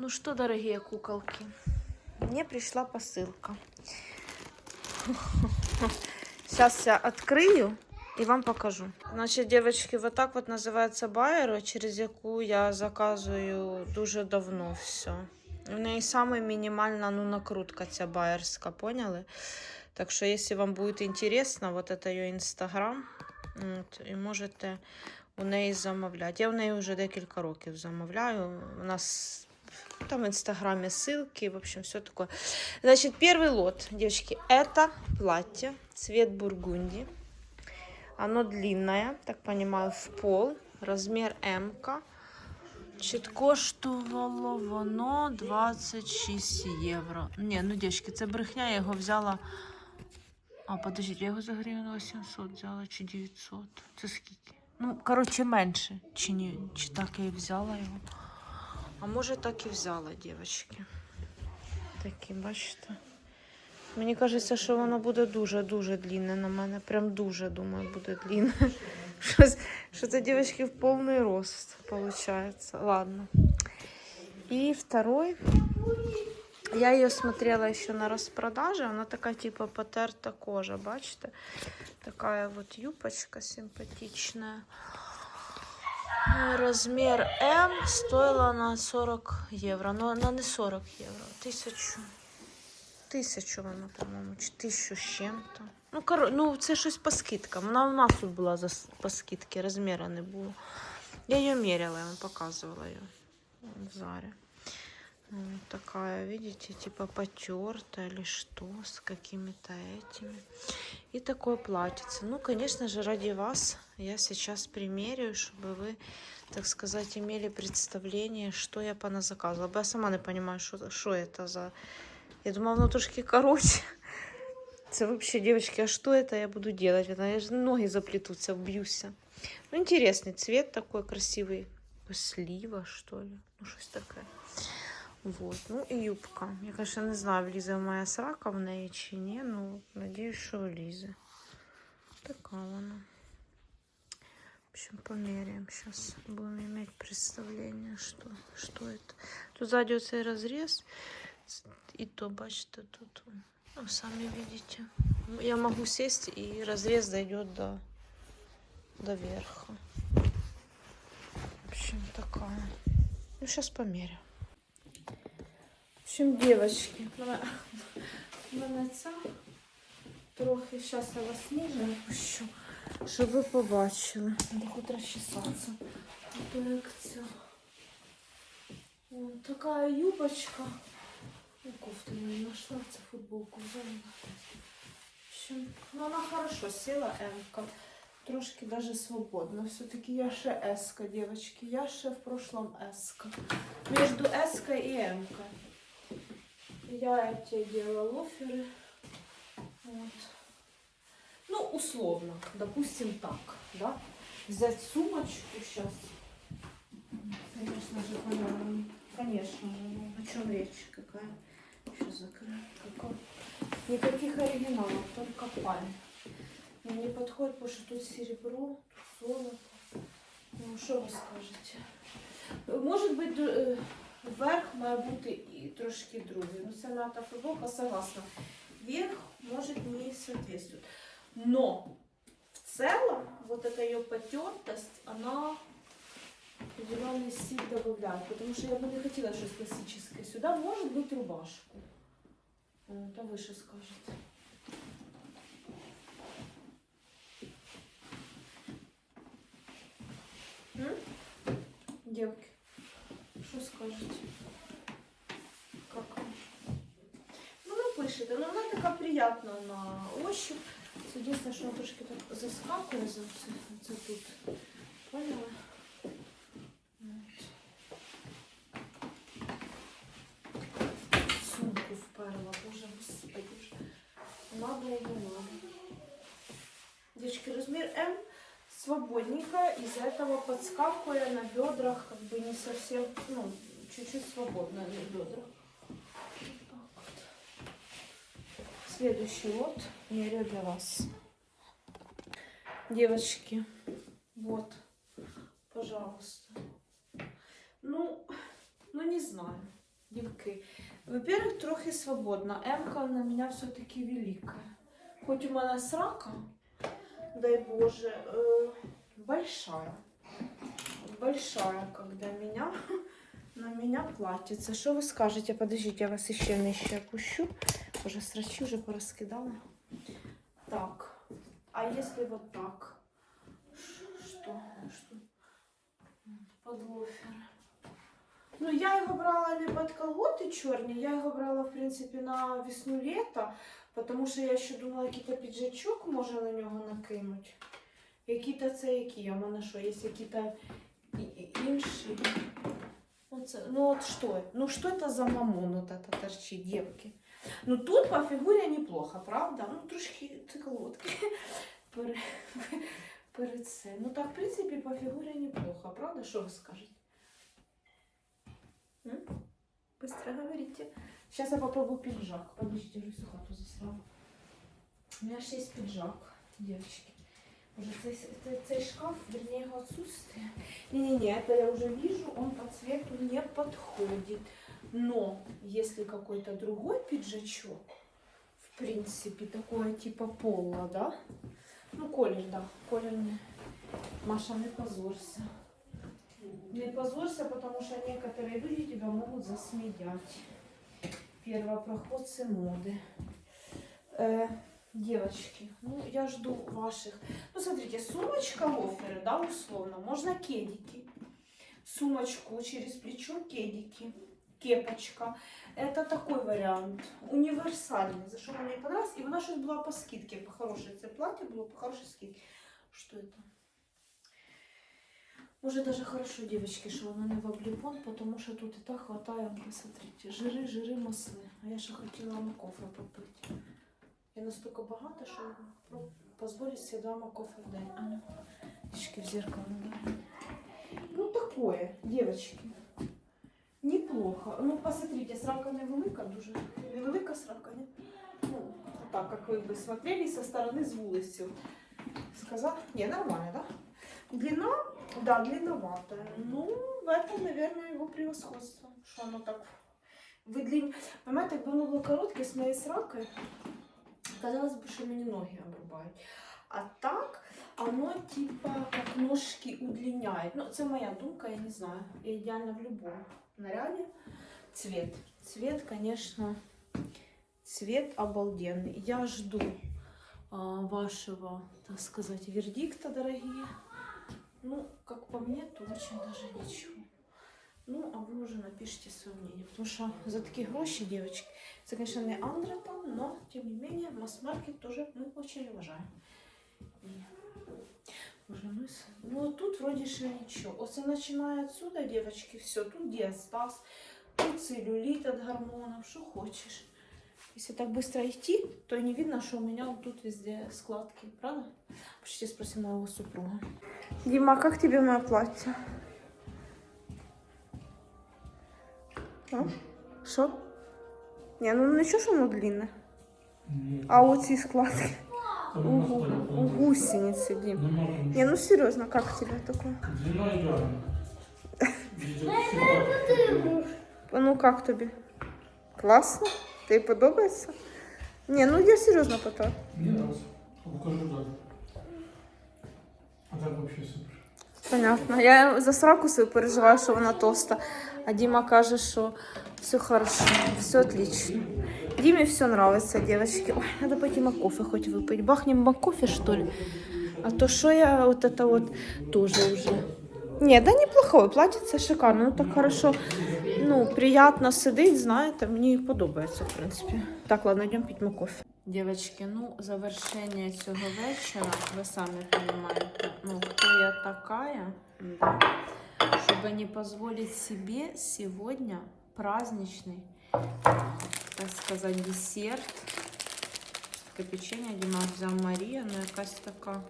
Ну что, дорогие куколки, мне пришла посылка. Сейчас я открою и вам покажу. Значит, девочки, вот так вот називається байер, через яку я заказую дуже давно все. У неї саме мінімальна ну, накрутка ця байерська, поняли? Так що, якщо вам буде інтересно, вот это її інстаграм, і можете у неї замовляти. Я в неї вже декілька років замовляю. У нас там в инстаграме ссылки, в общем, все такое. Значит, первый лот, девочки, это платье, цвет бургунди. Оно длинное, так понимаю, в пол, размер М. -ка. Значить, коштувало воно 26 євро. Ні, ну, дівчатки, це брехня, я його взяла. А, подождіть, я його за гривень 800 взяла чи 900. Це скільки? Ну, коротше, менше. Чи, ні, чи так я і взяла його. А може так і взяла, дівчатки. Такі, бачите. Мені кажеться, що воно буде дуже-дуже длинне на мене. Прям дуже, думаю, буде длинне. Щось, що це, дівчатки, в повний рост, виходить. Ладно. И второй. Я ее смотрела еще на распродаже. Она такая типа потерта кожа, бачите? Такая вот юбочка симпатичная. Размер М стоила на 40 євро. Но она не 40 євро, тисячу. Тисячу вона, по-моєму, чи тисячу з чим-то. Ну, кор... ну, це щось по скидкам. Вона у нас тут була за... по скидки, розміру не було. Я її міряла, я вам показувала її в Заре. Такая, видите, типа потертая или что, с какими-то этими. И такое платьице. Ну, конечно же, ради вас я сейчас примерю, чтобы вы, так сказать, имели представление, что я поназаказывала. Я сама не понимаю, что, что это за... Я думала, воно трошки короче. Это вообще, девочки, а что это я буду делать? Я же ноги заплетутся, вбьюся. Ну, интересный цвет такой красивый. Слива, что ли? Ну, что такое. Вот. Ну і юбка. Я, конечно, не знаю, влізе моя срака в неї чи ні, ну, надіюсь, що влізе. Така вона. В общем, померяем сейчас. Будем иметь представление, что, что это. Тут сзади оцей разрез. И то, бачите, тут, ну, сами видите. Я могу сесть, и разрез дойдет до, до верха. В общем, такая. Ну, сейчас померяем. В общем, девочки, в мене ця трохи зараз я вас ніже опущу, щоб ви побачили. Треба хоч розчесатися. А то як ця. Вон юбочка. Ну, кофту не знайшла, це футболку взяла. В общем, ну вона хорошо сіла, М-ка. Трошки даже свободно. Все-таки я ще S-ка, девочки. Я ще в прошлом S-ка и M-ка. Я эти делала лоферы. Вот. Ну, условно, допустим так, да? Взять сумочку сейчас. Конечно же, понятно. Конечно же, ну, о чем речь какая? Сейчас закрою. Какой? Никаких оригиналов, только паль. Мне не подходит, потому что тут серебро, тут золото. Ну, що ви скажете? Може бути, е, верх має бути і трошки другий. Ну, це ната футболка, согласна. Верх может не соответствует. Но в целом вот эта ее потертость, она определенный стиль добавляет. Потому что я бы не хотела что-то классическое. Сюда может быть рубашку. Это выше скажете. М? Девки, что скажете? Как? Ну, напишите. Ну, вона така приятна на ощупь. Це Единственное, що вона трошки так заскакує за це, це тут. Поняла? Сумку вперла, боже, господи. Надо его надо. Девочки, размер М свободненькая, из-за этого подскакивая на бедрах, как бы не совсем, ну, чуть-чуть свободно на бедрах. Следующий лот меряю для вас. Девочки, вот, пожалуйста. Ну, ну не знаю. Дівки. Во-первых, трохи свободна. М-ка на мене все-таки велика. Хоч у мене срака, дай Боже, э, большая. Большая, когда меня на меня платится. Что вы скажете? Подождите, я вас еще нижче опущу. Уже срачи уже пораскидала. Так. А если вот так? Ш- Что? Что? Под лофер. Ну, я його брала не під колготи чорні, я його брала, в принципі, на весну-літо, тому що я ще думала, який-то піджачок може на нього накинути. Які-то це які? А в мене що, є які-то і- і- інші? Ну, це, ну от що? Ну що це за мамон от это торчить, дівки? Ну тут по фігурі неплохо, правда? Ну трошки це колодки. Пере, перед це. Ну так, в принципі, по фігурі неплохо, правда? Що ви скажете? М? Быстро говорите. Сейчас я попробую пиджак. Подождите, Русю хату засрала. У меня же есть пиджак, девочки. Уже цей шкаф, вернее, его отсутствие. Не-не-не, это я уже вижу, он по цвету не подходит. Но если какой-то другой пиджачок, в принципе, такое типа пола, да? Ну, колер, да, колер не. Маша, не позорься. Не позорься, потому что некоторые люди тебя могут засмеять. Первопроходцы моды. Э, девочки, ну я жду ваших. Ну смотрите, сумочка лоферы, да, условно. Можно кедики. Сумочку через плечо кедики. Кепочка. Это такой вариант. Универсальный. За что мне понравилось. И вона щось була по скидке. По хорошей. Це платье было по хорошей скидке. Что это? Может даже хорошо, девочки, что оно не в облепон, потому что тут и так хватает, посмотрите, жиры, жиры, масли. А я ще хотіла макофе попити. Я настолько багата, що про- позволить себе два макофе в день. А ну, трішки в зеркало надо. Ну такое, девочки. Неплохо. Ну, посмотрите, срака невелика, дуже. Невелика срака, ні? Ну, так, как вы бы смотрели со стороны с вулиці. Сказал? Не, нормально, да? Длина да, длинноватая. Ну, в этом, наверное, его превосходство. Что оно так выдлин... Понимаете, якби воно було коротке з моєю сракою, казалось бы, що мені ноги обрубають. А так, оно типа как ножки удлиняет. Ну, це моя думка, я не знаю. Я идеально в любом наряде. Цвет. Цвет, конечно, цвет обалденный. Я жду а, вашего, так сказать, вердикта, дорогие. Ну, как по мне, то очень даже ничего. Ну, а вы уже напишите свое мнение. Потому что за такие гроши, девочки, это, конечно, не Андретон, но, тем не менее, масс-маркет тоже мы очень уважаем. И... Боже, ну, тут вроде же ничего. Вот начиная отсюда, девочки, все, тут диастаз, тут целлюлит от гормонов, что хочешь. Если так быстро идти, то и не видно, что у меня вот тут везде складки, правда? Почти спросим моего супруга. Дима, а как тебе мое платье? А? Что? Не, ну ничего, что оно длинное. А вот эти складки у, гу- у гусеницы, Дим. Не, ну серьезно, как тебе такое? Ну как тобі? Класно? Тобі подобається? Ні, ну я серйозно питаю. Мне нравится. Покажу далі. А так вообще супер. Понятно. Я за сраку свою переживаю, що вона толста. А Дима каже, що все хорошо, все отлично. Диме все нравится, девочки. Ой, надо пойти макофе хоть выпить. Бахнем макофе, что ли? А то что я вот это вот тоже уже. Не, да неплохое, платьице шикарно, ну так хорошо, ну, приятно сидить, знаєте, мені подобається, в принципі. Так, ладно, йдемо пити макофе. Девочки, ну, завершення цього вечора, ви самі розумієте, ну, хто я такая, да, чтобы не позволить себе сегодня праздничный, так сказать, десерт. Таке печенье Діма взяв Марія, ну якась така,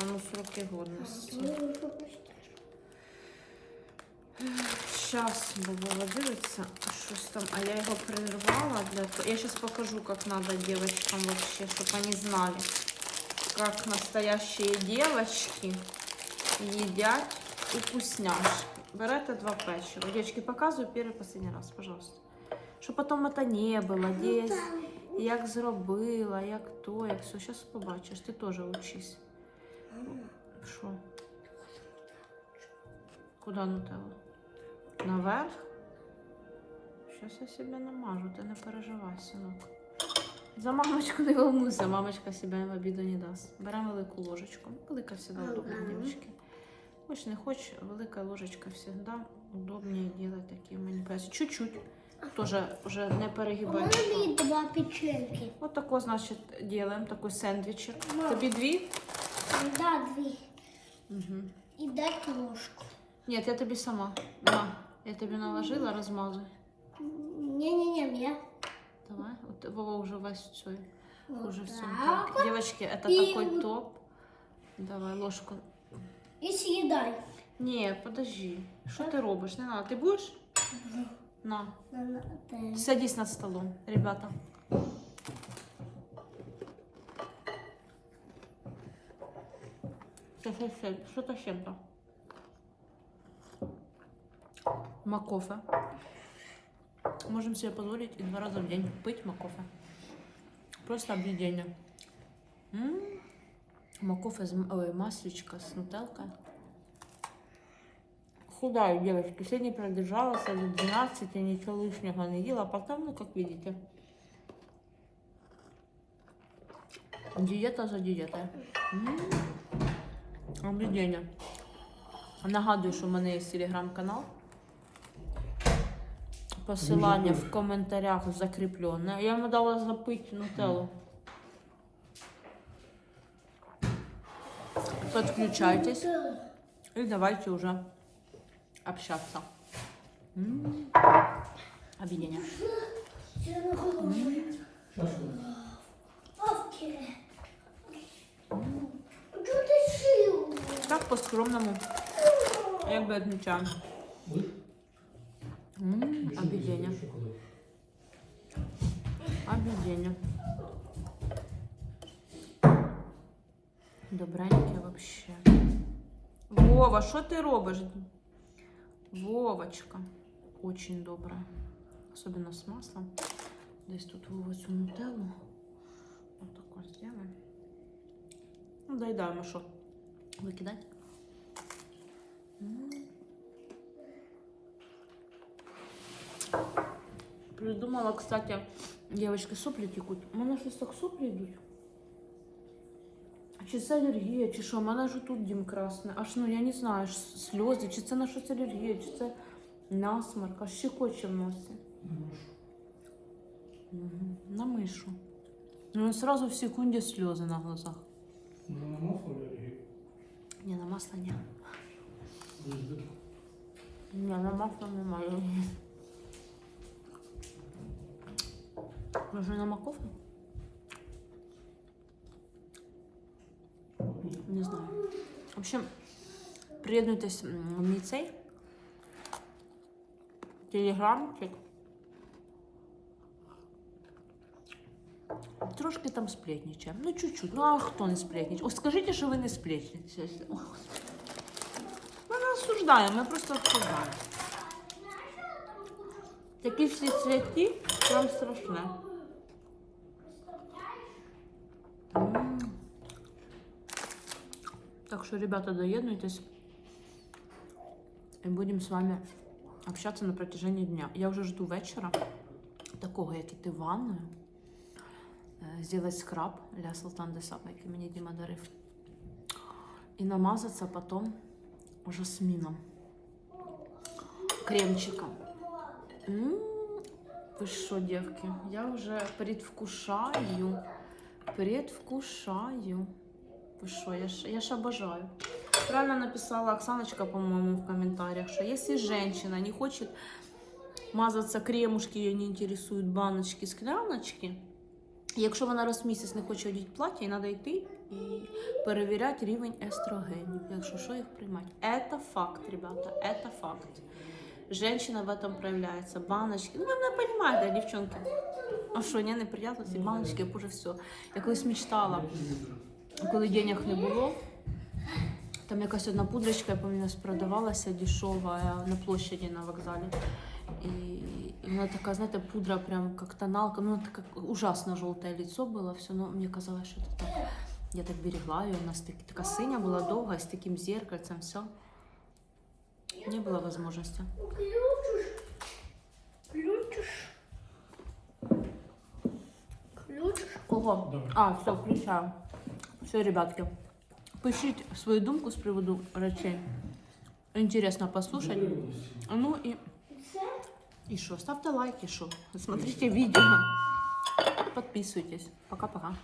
а ну сроки годності. Сейчас Бабова дивиться, щось там, а я його прервала для того. Я сейчас покажу, как надо девочкам вообще, чтобы они знали, как настоящие девочки едят вкусняшки. берете два печива. Девочки, показую перший последний раз, пожалуйста. Щоб потім це не було десь, як зробила, як то, як все. Зараз побачиш, ти теж учись. Що? Куди нутеллу? Наверх? Щось я себе намажу, ти не переживай, синок. За мамочку не волнуйся, мамочка себе в обіду не дасть. Беремо велику ложечку. Велика завжди удобна, дівчатки. Хоч не хоч, велика ложечка завжди удобнее делать такі маніпуляції. Чуть-чуть. Тоже вже не У перегибай. мене є два печеньки. Вот такой, значит, делаем, такой сендвичик. Мам. Тобі дві? Да, дві. Угу. І дати ложку. Нет, я тобі сама. На, я тобі наложила, розмазуй. Ні-ні-ні, я. Давай. Вот Вова уже весь все. Вот Уже все. так. Так. Девочки, это И такой вот- топ. Давай ложку. І съедай. Не, подожди. Що ти робиш? Не надо. Ти будеш? На. На- на- те. Садись над столом, ребята. Сейчас, сейчас, сейчас. Что-то с чем-то. Макофе. Можем себе позволить и два раза в день пить макофе. Просто объедение. Макофе, ой, маслечко с нутелкой. Худаю, девочки. Сегодня продержалась до 12, ничего лишнего не ела. Потом, ну, как видите, диета за. М, Объедение. Нагадую, що в мене є телеграм-канал. Посилання в коментарях закріплене. Я йому дала запити нутеллу. Подключайтесь. И давайте уже общаться. М, шив? Так по-скромному. Як би відмічаємо. Объедение. Объедение. Добреньке вообще. Вова, що ти робиш? Вовочка. Очень добре. Особенно с маслом. Десь тут Вова цю нутеллу. Вот такое сделаем. Ну, доедаємо, що? Викидати? М. Придумала, кстати, девочки, соплі текуть. У мене щось так соплі йдуть. Чи це алергія, чи що? У мене ж тут дім красний. Аж ну я не знаю, аж сльози, чи це на щось алергія, чи це насморк, аж щекоче в носі. Думаешь, Мгм. На мишу. Ну і сразу в секунді сльози на глазах. ну, на масло аллергия? Ні, на масло ні. Есть быток. Ні, на масло немає. Може на макофе? Не знаю. В общем, приєднуйтесь в мій цей телеграмчик. Трошки там сплетничаємо. Ну, чуть-чуть. Ну, а хто не сплетничає? Ось скажіть, що ви не сплетничаєте. Ми не осуждаємо, ми просто обсуждаємо. Такі всі святі, прям страшне. Так что, ребята, доеднуйтесь. И будем с вами общаться на протяжении дня. Я уже жду вечера, такого, як іти в ванною, сделать скраб для Султан Десап, який мені Діма дарив. І намазаться потом жасмином, кремчиком. М, Вы что, девки, я уже предвкушаю, предвкушаю Вы что, я ж, я ж обожаю. Правильно написала Оксаночка, по-моему, в комментариях, что если женщина не хочет мазаться кремушки, ее не интересуют баночки, скляночки, якщо вона раз в місяць не хоче одіти плаття, їй треба йти і перевіряти рівень естрогенів, якщо що їх приймати. Это факт, ребята, это факт. Женщина в этом проявляется. Баночки. Ну, ви мене понимаете, девчонки. А що, ні, неприємно, ці баночки, боже, все. Я колись мечтала, Коли денег не було, Там якась одна пудрочка, я пам'ятаю, продавалася дешева на площаді на вокзалі. І, і вона така, знаєте, пудра прям як тоналка. Ну, така ужасно жовте лицо було, все, ну, мені казалось, що це так. Я так берегла ее, у нас так, така синя була довга, з таким зеркальцем, все. Не було возможности. Ключиш. Ключиш. Ключиш. Кого? А, все, включаю. Все, ребятки. Пишіть свою думку з приводу речей. Інтересно послушать. Ну і, Це і що? Ставте лайки, що? Смотрите відео. Подписуйтесь. Пока-пока.